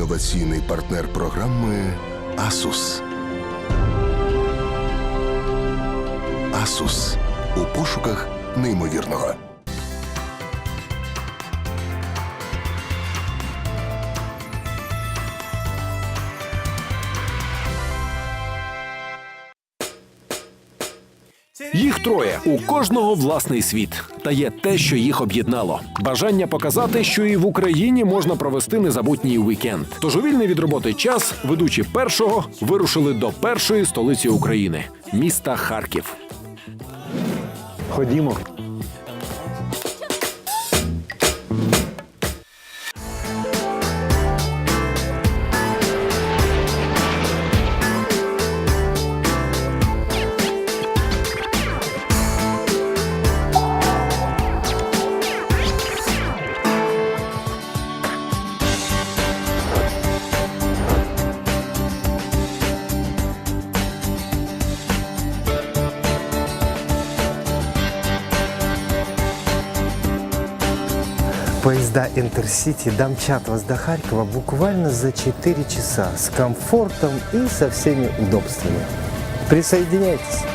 інноваційний партнер програми Asus. Asus. у пошуках неймовірного. Їх троє у кожного власний світ. Та є те, що їх об'єднало: бажання показати, що і в Україні можна провести незабутній вікенд. Тож у вільний від роботи час ведучі першого вирушили до першої столиці України міста Харків. Ходімо. Поезда Интерсити домчат вас до Харькова буквально за 4 часа с комфортом и со всеми удобствами. Присоединяйтесь.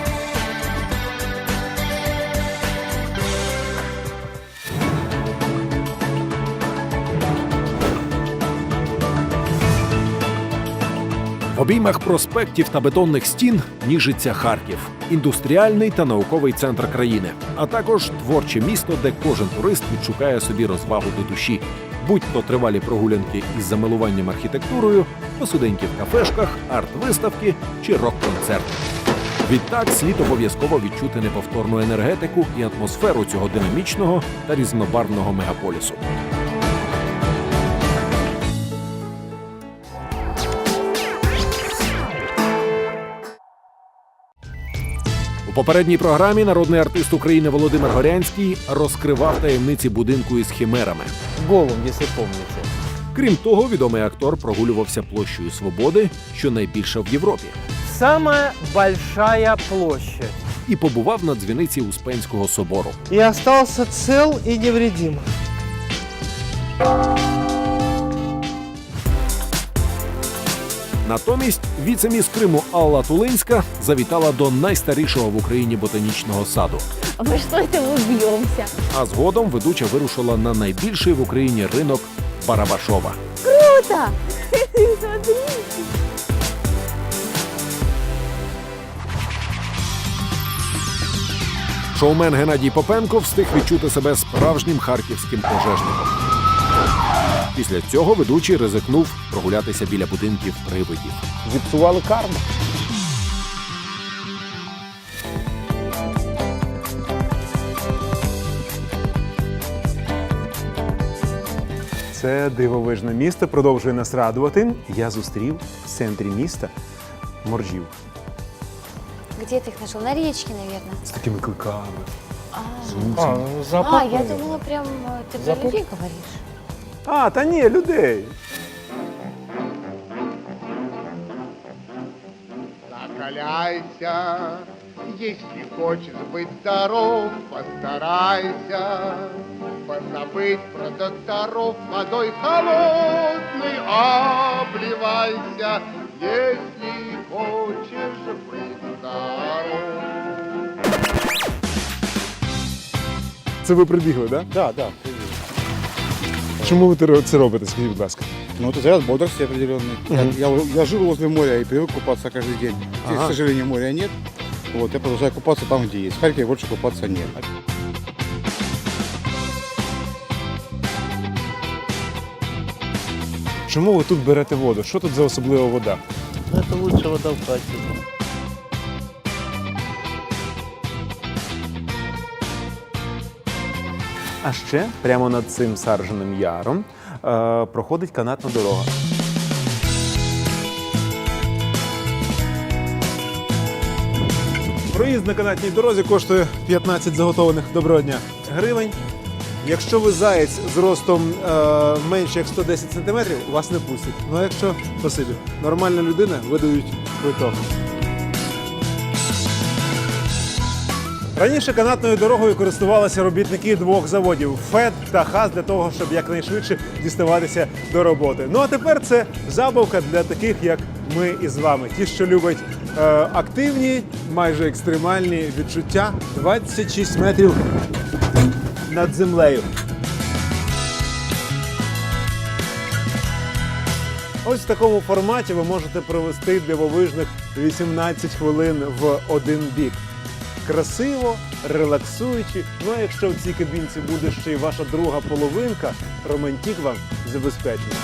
Обіймах проспектів та бетонних стін ніжиться Харків, індустріальний та науковий центр країни, а також творче місто, де кожен турист відшукає собі розвагу до душі, будь-то тривалі прогулянки із замилуванням архітектурою, посуденьки в кафешках, арт-виставки чи рок-концерт. Відтак слід обов'язково відчути неповторну енергетику і атмосферу цього динамічного та різнобарвного мегаполісу. Попередній програмі народний артист України Володимир Горянський розкривав таємниці будинку із химерами. Голум, если помните. Крім того, відомий актор прогулювався площею Свободи, що найбільша в Європі, Самая большая площадь. і побував на дзвіниці Успенського собору. И остался цел и невредим. Натомість віцеміс Криму Алла Тулинська завітала до найстарішого в Україні ботанічного саду. Что это мы бьемся? А згодом ведуча вирушила на найбільший в Україні ринок Барабашова. Круто! Шоумен Геннадій Попенко встиг відчути себе справжнім харківським пожежником. Після цього ведучий ризикнув прогулятися біля будинків привидів. Зіпсували карму. Це дивовижне місто продовжує нас радувати. Я зустрів в центрі міста моржів Где ты их нашел? На речке, наверное. з такими кликами. А, А, а, я думала, прям э, ты про людей говоришь. А, та ні, людей. Закаляйся, если хочешь быть здоров, постарайся позабыть про докторов водой холодной обливайся, если хочешь быть здоров. Це ви прибігли, так? Да, да. Чому ви це робите? Скажіть, будь ласка. Ну, это заряд бодрости определенный. Я, я, я жил возле моря и привык купаться каждый день. Здесь, Ага. к сожалению, моря нет. Вот, я продолжаю купаться там, где есть. В Харькове больше купаться нет. Чому ви тут берете воду? Що тут за особлива вода? Это лучше вода в Харькове. А ще прямо над цим сарженим яром е, проходить канатна дорога. Проїзд на канатній дорозі коштує 15 заготованих доброго дня гривень. Якщо ви заєць з ростом е, менше як 110 см, вас не пустять. Ну а якщо спасибі, нормальна людина видають квиток. Раніше канатною дорогою користувалися робітники двох заводів ФЕД та ХАЗ для того, щоб якнайшвидше діставатися до роботи. Ну а тепер це забавка для таких, як ми із вами. Ті, що люблять е, активні, майже екстремальні відчуття 26 метрів над землею. Ось в такому форматі ви можете провести дивовижних 18 хвилин в один бік. Красиво, релаксуючи. Ну а якщо в цій кабінці буде ще й ваша друга половинка, романтик вам забезпечений.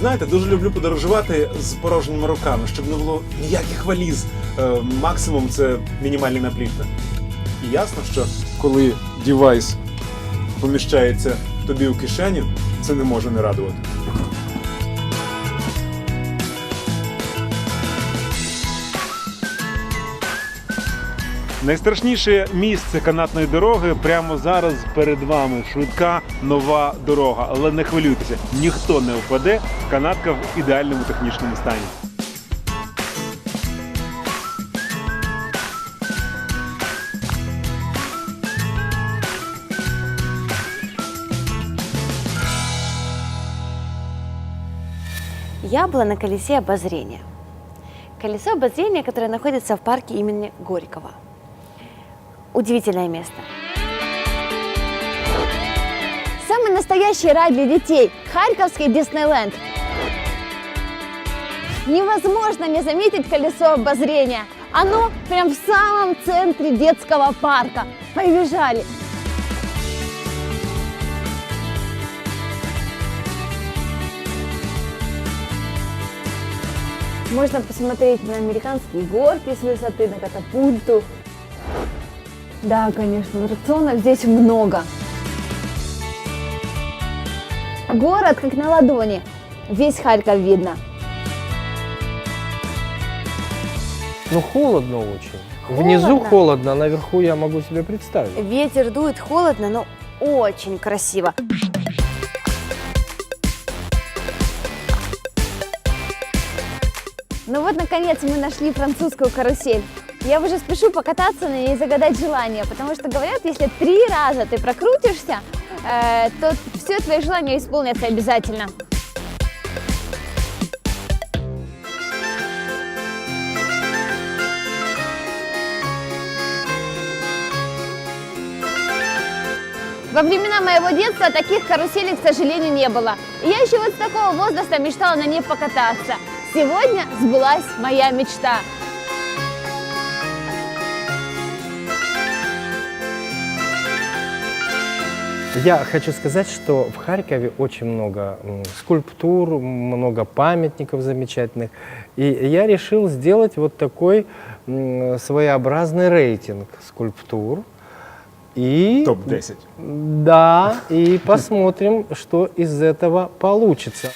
Знаєте, дуже люблю подорожувати з порожніми руками, щоб не було ніяких валіз. Е, максимум це мінімальний наплічник. І ясно, що коли девайс поміщається тобі у кишеню, це не може не радувати. Найстрашніше місце канатної дороги прямо зараз перед вами. Швидка нова дорога. Але не хвилюйтеся, ніхто не впаде. Канатка в ідеальному технічному стані. Я была на колесе обозрения. Колесо обозрения, которое находится в парке имени Горького. Удивительное место. Самый настоящий рай для детей – Харьковский Диснейленд. Невозможно не заметить колесо обозрения. Оно прям в самом центре детского парка. Побежали! Можно посмотреть на американские горки с высоты, на катапульту. Да, конечно, аттракционов здесь много. Город как на ладони. Весь Харьков видно. Ну, холодно очень. Внизу Холодно? холодно, а наверху я могу себе представить. Ветер дует холодно, но очень красиво. Ну вот, наконец, мы нашли французскую карусель. Я уже спешу покататься на ней и загадать желание, потому что говорят, если три раза ты прокрутишься, э, то все твои желания исполнятся обязательно. Во времена моего детства таких каруселей, к сожалению, не было. И я еще вот с такого возраста мечтала на ней покататься. Сегодня сбылась моя мечта. Я хочу сказать, что в Харькове очень много скульптур, много памятников замечательных. И я решил сделать вот такой своеобразный рейтинг скульптур. И Топ-10. Да, и посмотрим, что из этого получится.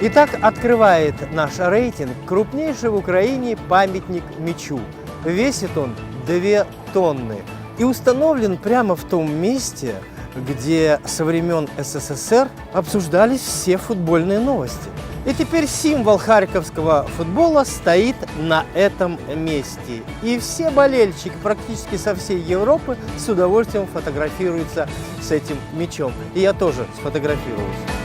Итак, открывает наш рейтинг крупнейший в Украине памятник мечу. Весит он 2 тонны и установлен прямо в том месте, где со времен СССР обсуждались все футбольные новости. И теперь символ харьковского футбола стоит на этом месте. И все болельщики практически со всей Европы с удовольствием фотографируются с этим мячом. И я тоже сфотографируюсь.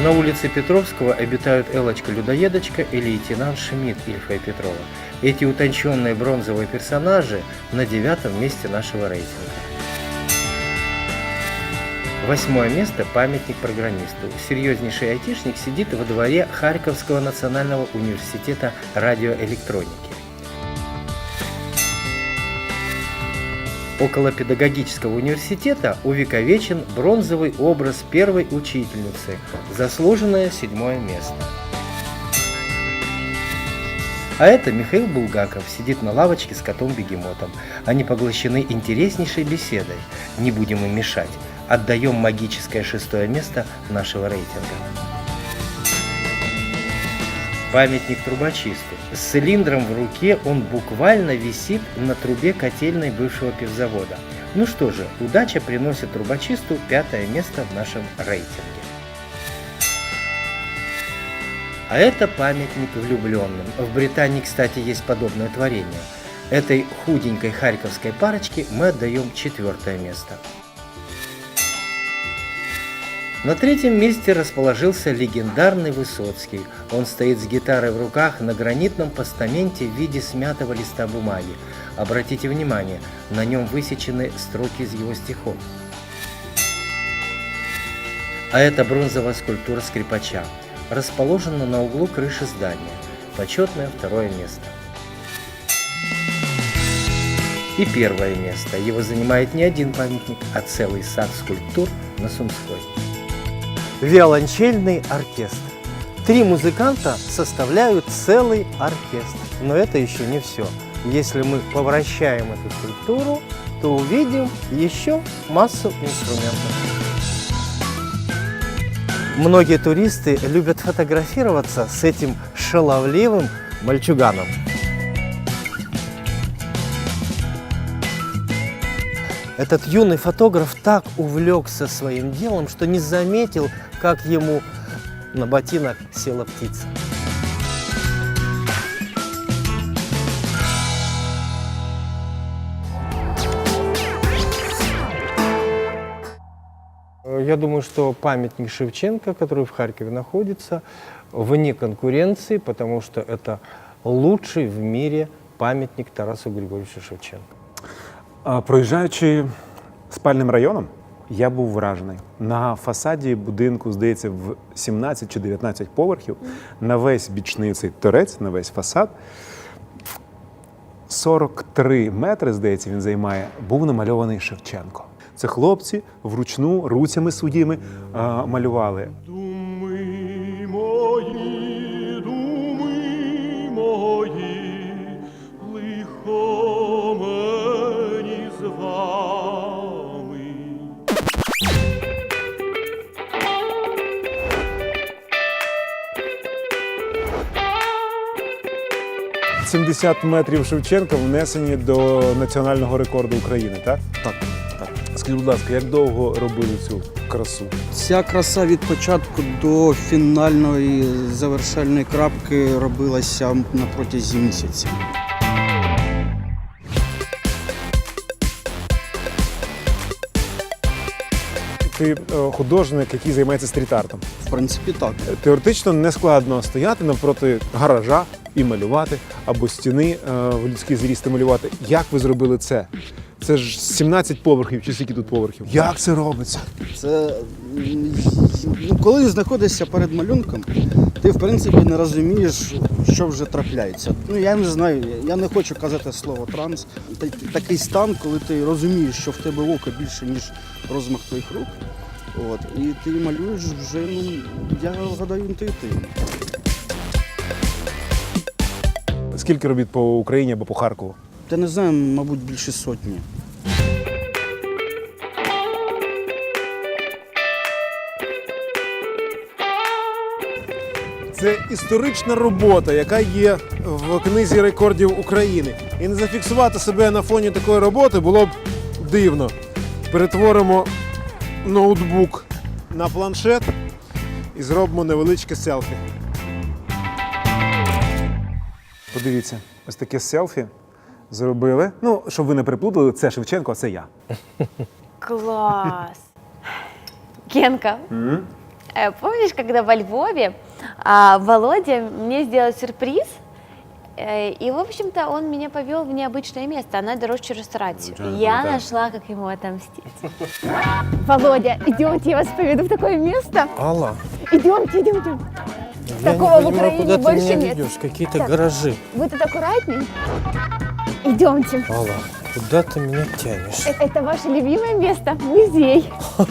На улице Петровского обитают Элочка-людоедочка и лейтенант Шмидт Ильфа и Петрова. Эти утонченные бронзовые персонажи на девятом месте нашего рейтинга. Восьмое место – памятник программисту. Серьезнейший айтишник сидит во дворе Харьковского национального университета радиоэлектроники. Около педагогического университета увековечен бронзовый образ первой учительницы, заслуженное седьмое место. А это Михаил Булгаков сидит на лавочке с котом-бегемотом. Они поглощены интереснейшей беседой. Не будем им мешать. Отдаем магическое шестое место нашего рейтинга. Памятник трубочисту. С цилиндром в руке он буквально висит на трубе котельной бывшего пивзавода. Ну что же, удача приносит трубочисту пятое место в нашем рейтинге. А это памятник влюбленным. В Британии, кстати, есть подобное творение. Этой худенькой харьковской парочке мы отдаем четвертое место. На третьем месте расположился легендарный Высоцкий. Он стоит с гитарой в руках на гранитном постаменте в виде смятого листа бумаги. Обратите внимание, на нем высечены строки из его стихов. А это бронзовая скульптура скрипача. Расположена на углу крыши здания. Почетное второе место. И первое место. Его занимает не один памятник, а целый сад скульптур на Сумской. Виолончельный оркестр. Три музыканта составляют целый оркестр. Но это еще не все. Если мы повращаем эту скульптуру, то увидим еще массу инструментов. Многие туристы любят фотографироваться с этим шаловливым мальчуганом. Этот юный фотограф так увлекся своим делом, что не заметил, как ему на ботинок села птица. Я думаю, что памятник Шевченко, который в Харькове находится, вне конкуренции, потому что это лучший в мире памятник Тарасу Григорьевичу Шевченко. Проїжджаючи спальним районом, я був вражений. На фасаді будинку, здається, в 17 чи 19 поверхів, на весь бічний цей торець, на весь фасад, 43 метри, здається, він займає, був намальований Шевченко. Це хлопці вручну руцями а, малювали. 70 метрів Шевченка внесені до національного рекорду України, так? Так, так. Скажіть, будь ласка, як довго робили цю красу? Ця краса від початку до фінальної завершальної крапки робилася на протязі місяця. Ти е, художник, який займається стріт-артом. В принципі, так. Теоретично не складно стояти навпроти гаража і малювати, або стіни е, в людський зріст і малювати. Як ви зробили це? Це ж 17 поверхів, чи скільки тут поверхів? Як це робиться? Це ну, коли знаходишся перед малюнком, ти в принципі не розумієш, що вже трапляється. Ну я не знаю, я не хочу казати слово транс. Такий стан, коли ти розумієш, що в тебе око більше, ніж розмах твоїх рук. От, і ти малюєш вже, ну, я гадаю, інтуїтивно. Скільки робіт по Україні або по Харкову? Та не знаю, мабуть, більше сотні. Це історична робота, яка є в книзі рекордів України. І не зафіксувати себе на фоні такої роботи було б дивно. Перетворимо ноутбук на планшет і зробимо невеличке селфі. Подивіться, ось таке селфі зробили. Ну, щоб ви не переплутали, це Шевченко, а це я. Класс! Генка, э, помнишь, когда во Львове а, Володя мне сделал сюрприз, э, и, в общем-то, он меня повел в необычное место, она дорожчую ресторацию. Я нашла, как ему отомстить. Володя, идемте, я вас поведу в такое место. Алла, Идемте, идемте. Я Такого не в понимаю, Украине куда ты больше меня нет. ведешь, какие-то Так. гаражи. Вы тут аккуратней. Идемте. Алла, куда ты меня тянешь? Э- Это ваше любимое место, музей.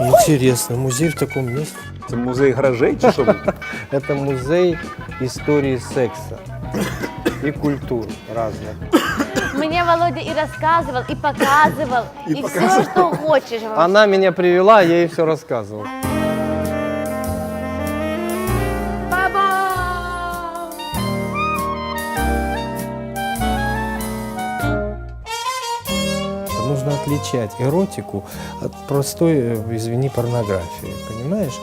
Интересно, музей в таком месте. Це музей гаражей чи що? Это музей истории секса и культур разных. Мне Володя и рассказывал, и показывал, и, все, что хочешь. Она меня привела, я ей все рассказывал. Отличать эротику от простой, э, извини, порнографии, понимаешь?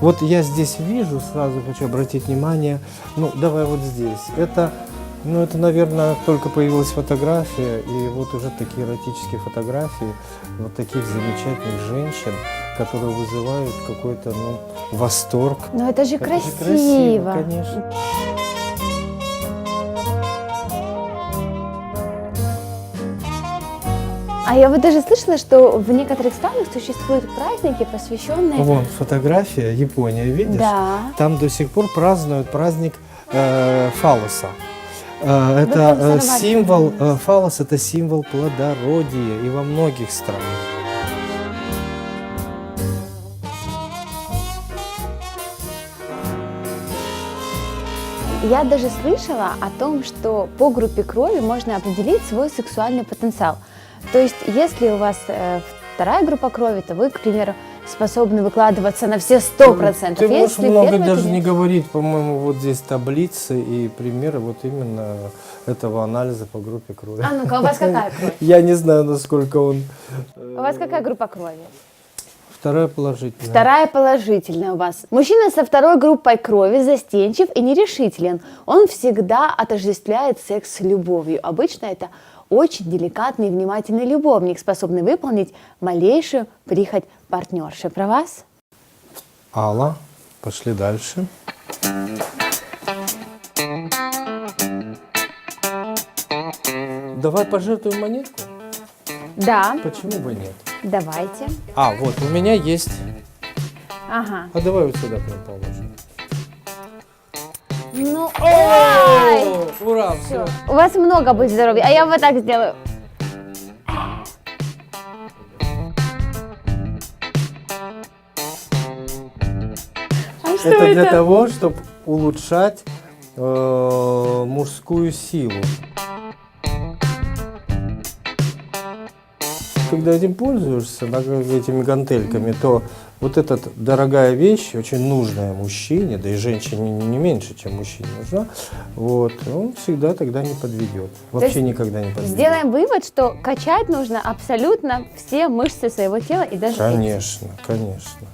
Вот я здесь вижу, сразу хочу обратить внимание, ну, давай вот здесь. Это, ну, это, наверное, только появилась фотография, и вот уже такие эротические фотографии вот таких замечательных женщин, которые вызывают какой-то, ну, восторг. Но это же Это же красиво. красиво, конечно. А я вот даже слышала, что в некоторых странах существуют праздники, посвященные... Вон фотография, Япония, видишь? Да. Там до сих пор празднуют праздник э, фалоса. Э, это э, символ, э, фалос это символ плодородия и во многих странах. Я даже слышала о том, что по группе крови можно определить свой сексуальный потенциал. То есть, если у вас э, вторая группа крови, то вы, к примеру, способны выкладываться на все сто процентов. Ты можешь Если много первая, то даже нет. не говорить, по-моему, вот здесь таблицы и примеры вот именно этого анализа по группе крови. А ну-ка, у вас какая кровь? Я не знаю, насколько он У вас какая группа крови? вторая положительная. Вторая положительная у вас. Мужчина со второй группой крови застенчив и нерешителен. Он всегда отождествляет секс с любовью. Обычно это очень деликатный и внимательный любовник, способный выполнить малейшую прихоть партнерши. Про вас? Алла, пошли дальше. Давай пожертвуем монетку? Да, Почему бы нет? давайте. А, вот, у меня есть. Ага. А давай вот сюда прям положим. Ну, ой! О, ура, все. У вас много будет здоровья, а я вот так сделаю. А Это для того, чтобы улучшать э, мужскую силу. Когда этим пользуешься, да, этими гантельками, то вот эта дорогая вещь, очень нужная мужчине, да и женщине не, меньше, чем мужчине нужна, вот, он всегда тогда не подведет. Вообще никогда не подведет. Сделаем вывод, что качать нужно абсолютно все мышцы своего тела и даже эти. Конечно, конечно.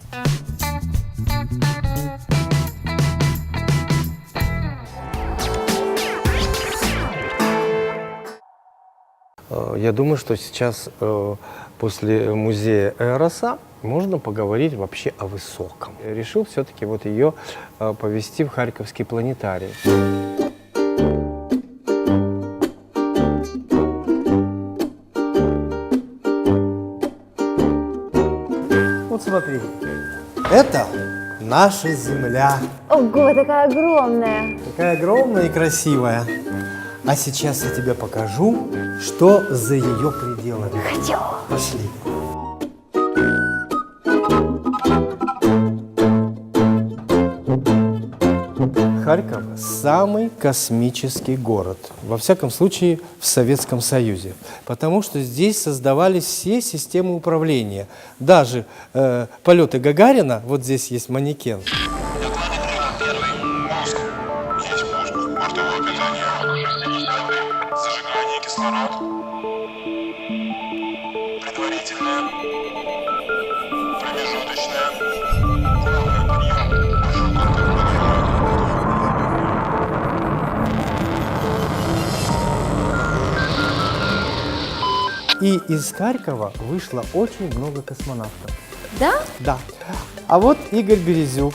Э, Я думаю, что сейчас э, после музея Эроса можно поговорить вообще о высоком. Решил все-таки вот ее э, повести в Харьковский планетарий. Вот смотри. Это наша Земля. Ого, такая огромная. Такая огромная и красивая. А сейчас я тебе покажу, что за ее пределами. Хочу. Пошли. Харьков – самый космический город, во всяком случае в Советском Союзе, потому что здесь создавались все системы управления, даже э, полеты Гагарина, вот здесь есть манекен, и из Харькова вышло очень много космонавтов. Да? Да. А вот Игорь Березюк,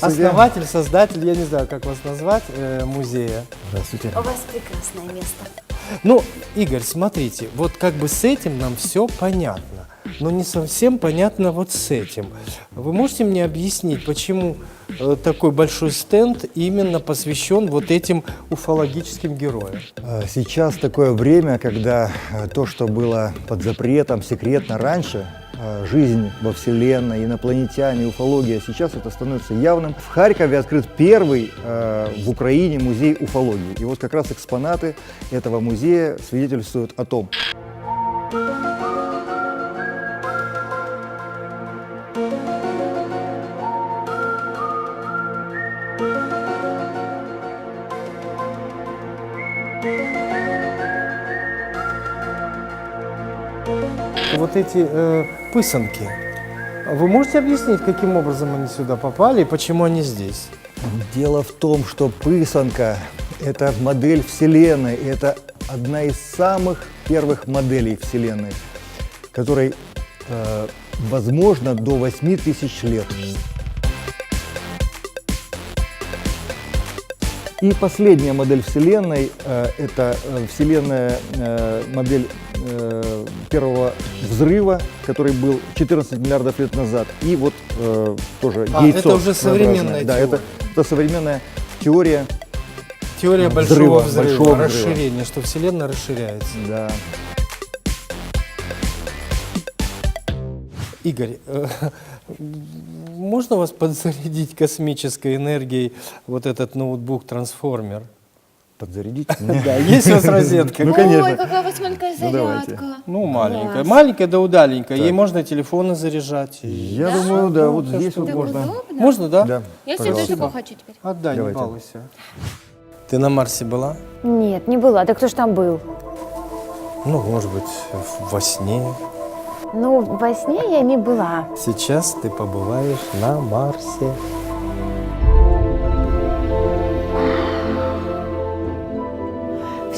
основатель, создатель, я не знаю, как вас назвать, э, музея. Здравствуйте. У вас прекрасное место. Ну, Игорь, смотрите, вот как бы с этим нам все понятно, но не совсем понятно вот с этим. Вы можете мне объяснить, почему э, такой большой стенд именно посвящен вот этим уфологическим героям? А, Сейчас такое время, когда э, то, что было под запретом, секретно раньше, э, жизнь во Вселенной, инопланетяне, уфология, сейчас это становится явным. В Харькове открыт первый э, в Украине музей уфологии. И вот как раз экспонаты этого музея свидетельствуют о том. Эти э, пысанки. Вы можете объяснить, каким образом они сюда попали и почему они здесь? Дело в том, что пысанка – это модель Вселенной, и это одна из самых первых моделей Вселенной, которой, э, возможно, до 8 тысяч лет. И последняя модель Вселенной э, – это э, Вселенная, э, модель э, первого взрыва, который был 14 миллиардов лет назад. И вот э, тоже А, яйцо. это уже современная. Да, теория. это, это современная теория. Теория большого Взрыва, взрыва, большого взрыва. расширения, что Вселенная расширяется. Да. Игорь, э, можно вас подзарядить космической энергией вот этот ноутбук-трансформер? Подзарядить? Да, есть у вас розетка? Ну, конечно. Ой, какая у вас маленькая Ну, зарядка. Ну, маленькая. Маленькая да удаленькая. Ей можно телефоны заряжать. Я думаю, да, вот Ну, здесь вот можно. Можно, да? Да. Я себе пожалуйста. такого хочу теперь. Отдай, не балуйся. Ты на Марсе была? Нет, не была. Да кто ж там был? Ну, может быть, во сне. Ну, во сне я не была. Сейчас ты побываешь на Марсе.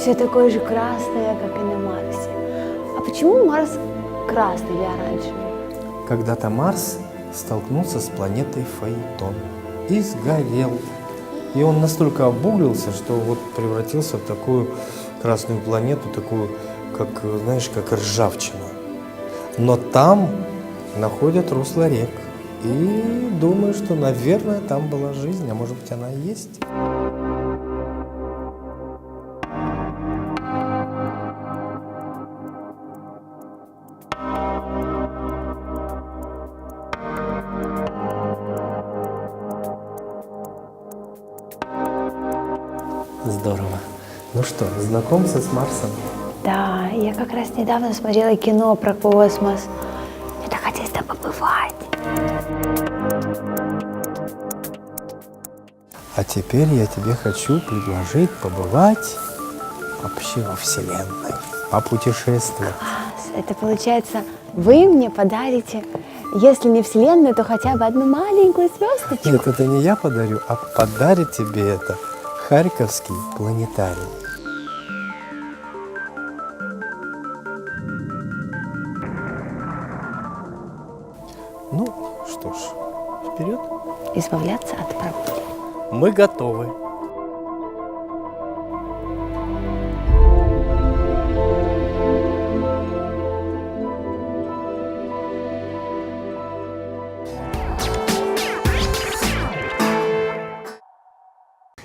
Все такое же красное, как и на Марсе. А почему Марс красный или оранжевый? Когда-то Марс столкнулся с планетой Фаэтон и сгорел. И он настолько обуглился, что вот превратился в такую красную планету, такую, как, знаешь, как ржавчина. Но там находят русло рек. И думаю, что, наверное, там была жизнь, а может быть, она и есть. Знакомься с Марсом? Да, я как раз недавно смотрела кино про космос. Я так хотела там побывать. А теперь я тебе хочу предложить побывать вообще во Вселенной, попутешествовать. Класс. Это получается, вы мне подарите, если не Вселенную, то хотя бы одну маленькую звездочку. Нет, это не я подарю, а подарит тебе это Харьковский планетарий. Избавляться от проблем. Мы готовы.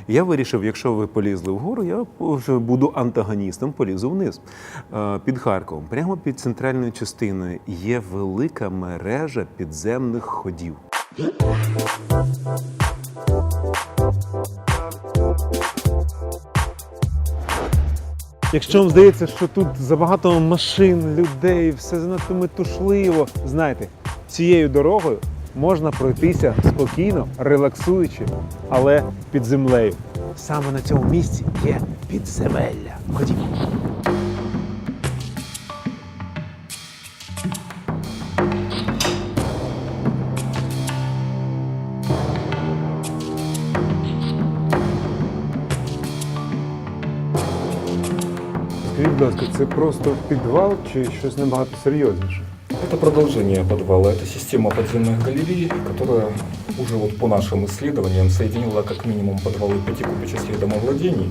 Я вирішив, якщо ви полізли вгору, я буду антагоністом, полізу вниз. Е, Під Харковом, прямо під центральною частиною, є велика мережа підземних ходів. Якщо вам здається, що тут забагато машин, людей, все занадто метушливо, знайте, цією дорогою можна пройтися спокійно, релаксуючи, але під землею. Саме на цьому місці є підземелля. Ходімо. ласка, це просто підвал чи щось набагато серйозніше? Это продолжение подвала. Это система подземных галерей, которая уже вот по нашим исследованиям соединила как минимум подвалы пяти купеческих домовладений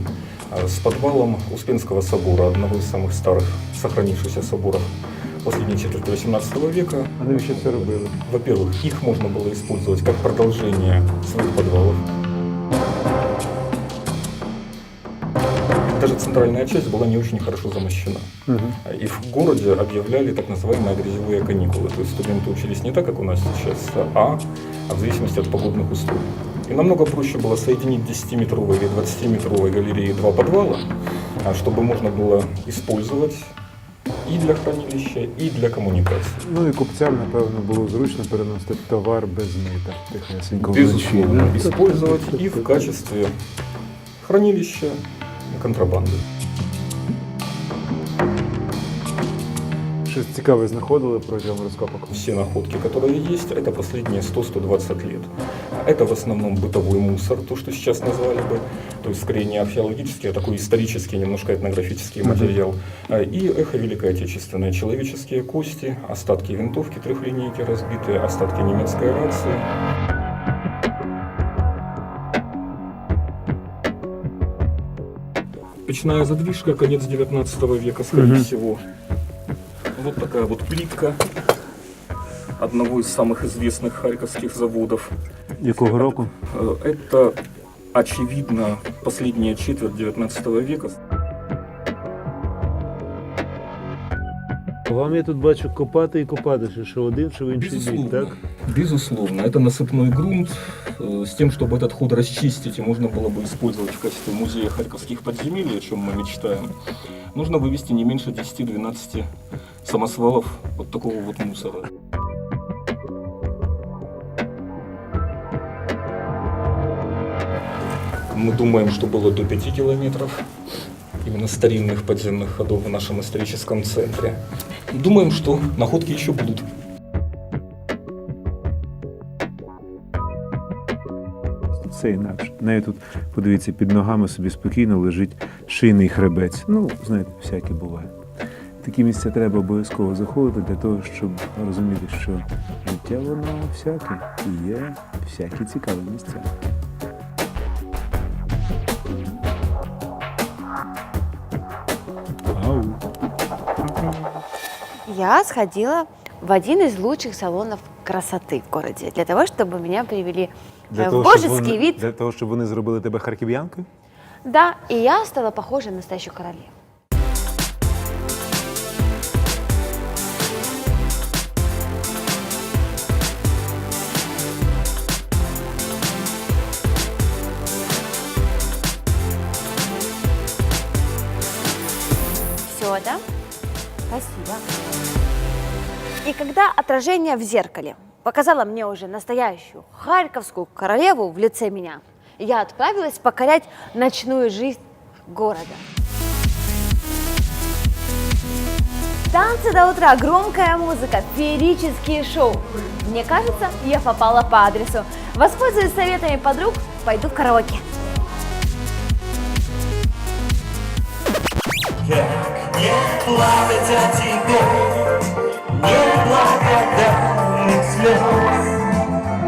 а, с подвалом Успенского собора, одного из самых старых сохранившихся соборов последней четверти XVIII века. А навіщо це робили? Во-первых, их можно было использовать как продолжение своих подвалов. Даже центральная часть была не очень хорошо замощена. И в городе объявляли так называемые грязевые каникулы. То есть студенты учились не так, как у нас сейчас, а, а в зависимости от погодных условий. И намного проще было соединить 10-метровой или 20-метровой галереи два подвала, а, чтобы можно было использовать и для хранилища, и для коммуникации. Ну і купцям, напевно, було зручно переносити товар без мита. Тихесенько Безусловно, использовать и в качестве хранилища контрабанды. Щось цікаве знаходили протягом розкопок? Все находки, которые есть, это последние 100-120 лет. Это в основном бытовой мусор, то, что сейчас назвали бы, то есть скорее не археологический, а такой исторический, немножко этнографический материал. А, И эхо Великой Отечественной, человеческие кости, остатки винтовки трехлинейки разбитые, остатки немецкой рации. Печная задвижка, конец 19 века, скорее Мгм. всего. Вот такая вот плитка одного из самых известных харьковских заводов. Якого року? Э, Это, очевидно, последняя четверть 19 века. Вам я тут бачу копати і копати, що- що один, що в інший бік, так? Безусловно, это насыпной грунт э, с тем, чтобы этот ход расчистить и можно было бы использовать в качестве музея харьковских подземелий, о чем мы мечтаем. Нужно вывести не меньше 10-12 самосвалов вот такого вот мусора. Мы думаем, что было до 5 километров именно старинных подземных ходов в нашем историческом центре. Думаем, что находки еще будут. Все інакше. Нею тут, подивіться, під ногами собі спокійно лежить шийний хребець. Ну, знаєте, всяке буває. Такі місця треба обов'язково заходити для того, щоб розуміти, що життя воно всяке і є всякі цікаві місця. Я сходила в один из лучших салонов красоты в городе для того, чтобы меня привели э, в щоб божеский вони, вид. для того, щоб вони зробили тебе харків'янкою? Да, и я стала похожа на настоящую королеву. Все, да? Спасибо. И когда отражение в зеркале показало мне уже настоящую харьковскую королеву в лице меня, я отправилась покорять ночную жизнь города. Танцы до утра, громкая музыка, феерические шоу. Мне кажется, я попала по адресу. Воспользуюсь советами подруг, пойду в караоке. Не плакать о тебе, неблагодарных слез,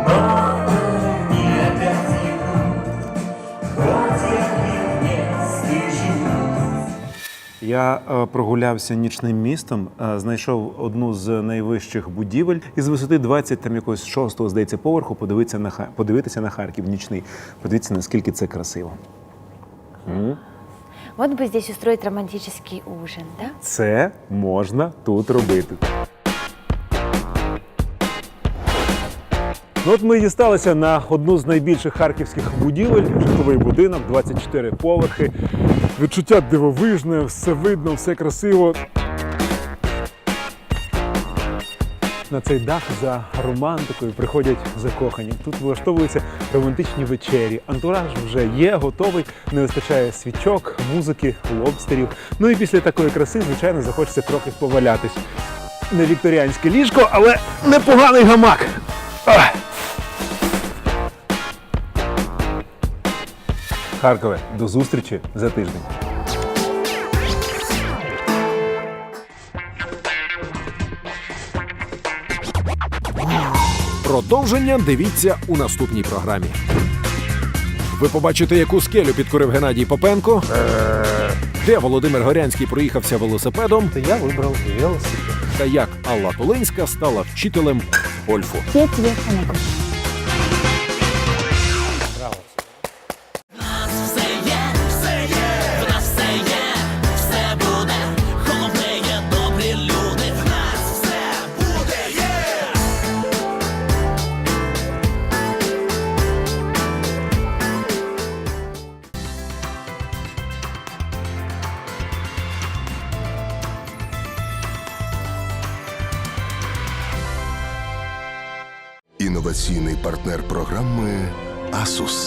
но не опять хоть я и не стыжусь. Я е, прогулявся нічним містом, е, знайшов одну з найвищих будівель і з висоти 20 там якогось шостого, здається, поверху подивитися на Ха- подивитися на Харків нічний. Подивіться, наскільки це красиво. М? Вот бы здесь устроить романтический ужин, да? Це можна тут робити. Ну от ми дісталися на одну з найбільших харківських будівель, житловий будинок, 24 поверхи. Відчуття дивовижне, все видно, все красиво. На цей дах за романтикою приходять закохані. Тут влаштовуються романтичні вечері. Антураж вже є, готовий. Не вистачає свічок, музики, лобстерів. Ну і після такої краси, звичайно, захочеться трохи повалятись. Не вікторіанське ліжко, але непоганий гамак. Ах! Харкове, до зустрічі за тиждень. Продовження дивіться у наступній програмі. Ви побачите, яку скелю підкорив Геннадій Попенко, де Володимир Горянський проїхався велосипедом, я выбрал велосипед. та як Алла Толинська стала вчителем гольфу. Партнер програми